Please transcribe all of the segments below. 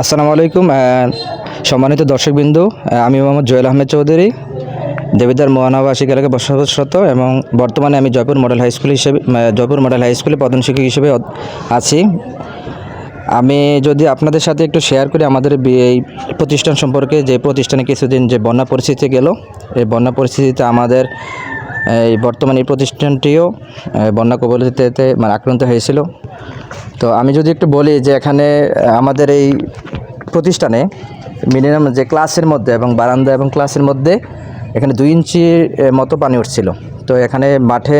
আসসালামু আলাইকুম সম্মানিত দর্শকবিন্দু আমি মোহাম্মদ জয়েল আহমেদ চৌধুরী দেবিদার মহানবাসিক এলাকায় বসবাসরত এবং বর্তমানে আমি জয়পুর মডেল হাই স্কুল হিসেবে জয়পুর মডেল হাই স্কুলে প্রধান শিক্ষক হিসেবে আছি। আমি যদি আপনাদের সাথে একটু শেয়ার করি আমাদের এই প্রতিষ্ঠান সম্পর্কে, যে প্রতিষ্ঠানে কিছুদিন যে বন্যা পরিস্থিতি গেল, এই বন্যা পরিস্থিতিতে আমাদের এই বর্তমানে এই প্রতিষ্ঠানটিও বন্যা কবলিতে মানে আক্রান্ত হয়েছিল। তো আমি যদি একটু বলি যে এখানে আমাদের এই প্রতিষ্ঠানে মিনিমাম যে ক্লাসের মধ্যে এবং বারান্দা এবং ক্লাসের মধ্যে এখানে দুই ইঞ্চি আহ, মতো পানি উঠছিল। তো এখানে মাঠে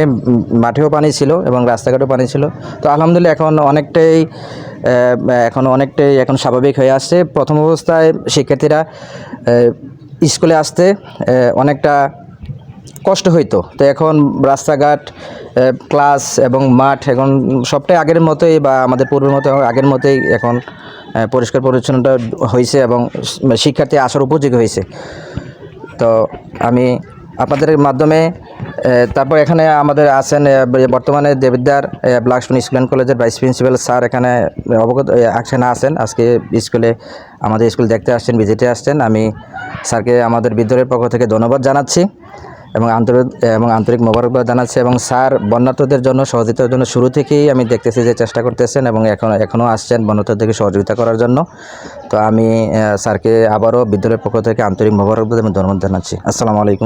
মাঠেও পানি ছিল এবং রাস্তাঘাটেও পানি ছিল। তো আলহামদুলিল্লাহ এখন অনেকটাই এখন অনেকটাই এখন স্বাভাবিক হয়ে আসছে। প্রথম অবস্থায় শিক্ষার্থীরা স্কুলে আসতে অনেকটা কষ্ট হইতো। তো এখন রাস্তাঘাট ক্লাস এবং মাঠ এখন সবটাই আগের মতোই বা আমাদের পূর্বের মতো আগের মতোই এখন পরিষ্কার পরিচ্ছন্নতা হয়েছে এবং শিক্ষার্থী আসার উপযোগী হয়েছে তো আমি আপনাদের মাধ্যমে তারপর এখানে আমাদের আছেন বর্তমানে দেবিদ্যার ব্লাকস্টন স্কুল অ্যান্ড কলেজের ভাইস প্রিন্সিপাল স্যার এখানে অবগত এখানে আছেন। আজকে স্কুলে, আমাদের স্কুল দেখতে আসছেন, ভিজিটে আসছেন। আমি স্যারকে আমাদের বিদ্যালয়ের পক্ষ থেকে ধন্যবাদ জানাচ্ছি। এবং আন্তরিক এবং আন্তরিক মোবারকবাদ জানাচ্ছে এবং স্যার বন্যার্থদের জন্য, সহযোগিতার জন্য শুরু থেকেই আমি দেখতেছি যে চেষ্টা করতেছেন এবং এখন এখনও আসছেন বন্যার্থদেরকে সহযোগিতা করার জন্য। তো আমি স্যারকে আবারও বিদ্যালয়ের পক্ষ থেকে আন্তরিক মোবারকবাদ এবং ধন্যবাদ জানাচ্ছি। আসসালামু আলাইকুম।